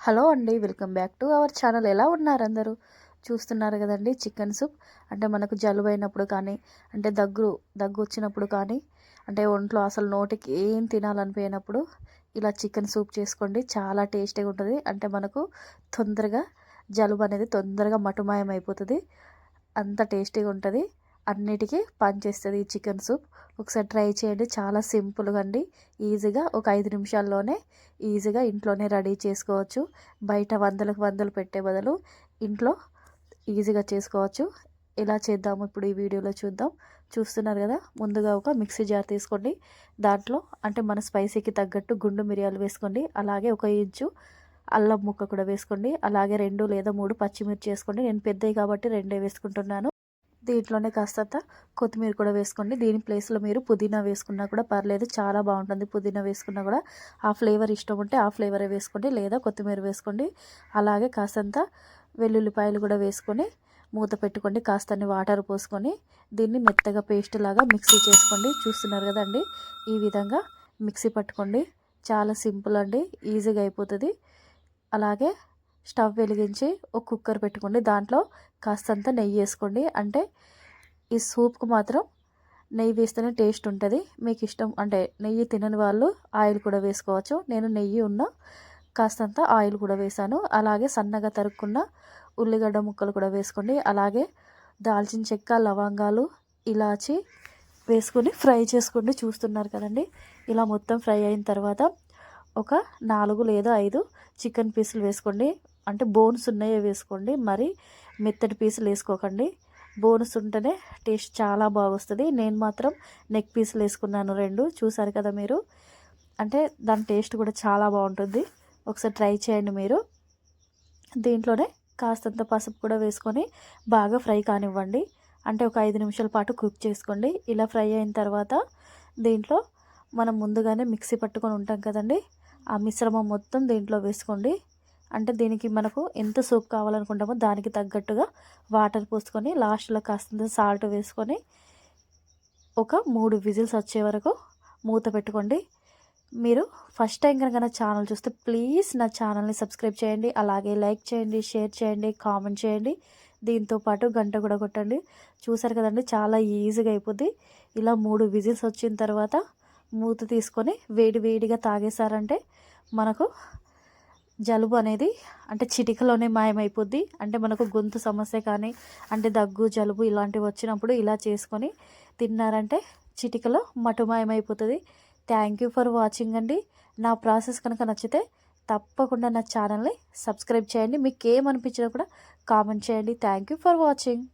Hello అండి welcome back to our channel. ఎలా ఉన్నారు అందరూ? చూస్తున్నారు కదండి చికెన్ సూప్. అంటే మనకు జలుబు అయినప్పుడు కానీ అంటే దగ్గు దగ్గు వచ్చినప్పుడు కానీ అంటే ఒంట్లో అసలు నోటికి ఏం తినాలనిపోయినప్పుడు ఇలా చికెన్ సూప్ చేసుకోండి. చాలా టేస్టీగా ఉంటుంది. అంటే మనకు తొందరగా జలుబు అనేది తొందరగా మటుమాయం అయిపోతుంది అంత టేస్టీగా ఉంటుంది. అన్నిటికీ పనిచేస్తుంది ఈ చికెన్ సూప్. ఒకసారి ట్రై చేయండి. చాలా సింపుల్గా అండి. ఈజీగా ఒక ఐదు నిమిషాల్లోనే ఈజీగా ఇంట్లోనే రెడీ చేసుకోవచ్చు. బయట వందలకు వందలు పెట్టే బదులు ఇంట్లో ఈజీగా చేసుకోవచ్చు. ఎలా చేద్దాము ఇప్పుడు ఈ వీడియోలో చూద్దాం. చూస్తున్నారు కదా ముందుగా ఒక మిక్సీ జార్ తీసుకోండి. దాంట్లో అంటే మన స్పైసీకి తగ్గట్టు గుండు మిరియాలు వేసుకోండి. అలాగే ఒక ఇంచు అల్లం ముక్క కూడా వేసుకోండి. అలాగే రెండు లేదా మూడు పచ్చిమిర్చి వేసుకోండి. నేను పెద్దవి కాబట్టి రెండే వేసుకుంటున్నాను. దీంట్లోనే కాస్తంత కొత్తిమీర కూడా వేసుకోండి. దీని ప్లేస్లో మీరు పుదీనా వేసుకున్నా కూడా పర్లేదు చాలా బాగుంటుంది పుదీనా వేసుకున్నా కూడా. ఆ ఫ్లేవర్ ఇష్టం ఉంటే ఆ ఫ్లేవరే వేసుకోండి లేదా కొత్తిమీర వేసుకోండి. అలాగే కాస్తంత వెల్లుల్లిపాయలు కూడా వేసుకొని మూత పెట్టుకోండి కాస్తని వాటర్ పోసుకొని. దీన్ని మెత్తగా పేస్ట్ లాగా మిక్సీ చేసుకోండి. చూస్తున్నారు కదండి ఈ విధంగా మిక్సీ పట్టుకోండి. చాలా సింపుల్ అండి ఈజీగా అయిపోతుంది. అలాగే స్టవ్ వెలిగించి ఒక కుక్కర్ పెట్టుకోండి. దాంట్లో కాస్తంత నెయ్యి వేసుకోండి. అంటే ఈ సూప్కు మాత్రం నెయ్యి వేస్తేనే టేస్ట్ ఉంటుంది. మీకు ఇష్టం అంటే నెయ్యి తినని వాళ్ళు ఆయిల్ కూడా వేసుకోవచ్చు. నేను నెయ్యి ఉన్న కాస్తంత ఆయిల్ కూడా వేసాను. అలాగే సన్నగా తరుక్కున్న ఉల్లిగడ్డ ముక్కలు కూడా వేసుకోండి. అలాగే దాల్చిన చెక్క లవంగాలు ఇలాచి వేసుకొని ఫ్రై చేసుకోండి. చూస్తున్నారు కదండి? ఇలా మొత్తం ఫ్రై అయిన తర్వాత ఒక నాలుగు లేదా ఐదు చికెన్ పీసులు వేసుకోండి. అంటే బోన్స్ ఉన్నాయే వేసుకోండి. మరి మెత్తటి పీసులు వేసుకోకండి. బోన్స్ ఉంటేనే టేస్ట్ చాలా బాగొస్తుంది. నేను మాత్రం నెక్ పీసులు వేసుకున్నాను రెండు. చూసారు కదా మీరు? అంటే దాని టేస్ట్ కూడా చాలా బాగుంటుంది. ఒకసారి ట్రై చేయండి మీరు. దీంట్లోనే కాస్తంత పసుపు కూడా వేసుకొని బాగా ఫ్రై కానివ్వండి. అంటే ఒక ఐదు నిమిషాల పాటు కుక్ చేసుకోండి. ఇలా ఫ్రై అయిన తర్వాత దీంట్లో మనం ముందుగానే మిక్సీ పట్టుకొని ఉంటాం కదండి. ఆ మిశ్రమం మొత్తం దీంట్లో వేసుకోండి. అంటే దీనికి మనకు ఎంత సూప్ కావాలనుకుంటామో దానికి తగ్గట్టుగా వాటర్ పోసుకొని లాస్ట్లో కాస్తంత సాల్ట్ వేసుకొని ఒక మూడు విజిల్స్ వచ్చే వరకు మూత పెట్టుకోండి. మీరు ఫస్ట్ టైం కనుక నా ఛానల్ చూస్తే ప్లీజ్ నా ఛానల్ని సబ్స్క్రైబ్ చేయండి. అలాగే లైక్ చేయండి షేర్ చేయండి కామెంట్ చేయండి. దీంతో పాటు గంట కూడా కొట్టండి. చూసారు కదండి చాలా ఈజీగా అయిపోద్ది. ఇలా మూడు విజిల్స్ వచ్చిన తర్వాత మూత తీసుకొని వేడి వేడిగా తాగేశారంటే మనకు జలుబు అనేది అంటే చిటికలోనే మాయమైపోద్ది. అంటే మనకు గొంతు సమస్య కానీ అంటే దగ్గు జలుబు ఇలాంటివి వచ్చినప్పుడు ఇలా చేసుకొని తిన్నారంటే చిటికలో మటుమాయమైపోతుంది థ్యాంక్ యూ ఫర్ వాచింగ్ అండి. నా ప్రాసెస్ కనుక నచ్చితే తప్పకుండా నా ఛానల్ని సబ్స్క్రైబ్ చేయండి. మీకు ఏమనిపించినా కూడా కామెంట్ చేయండి. Thank you for watching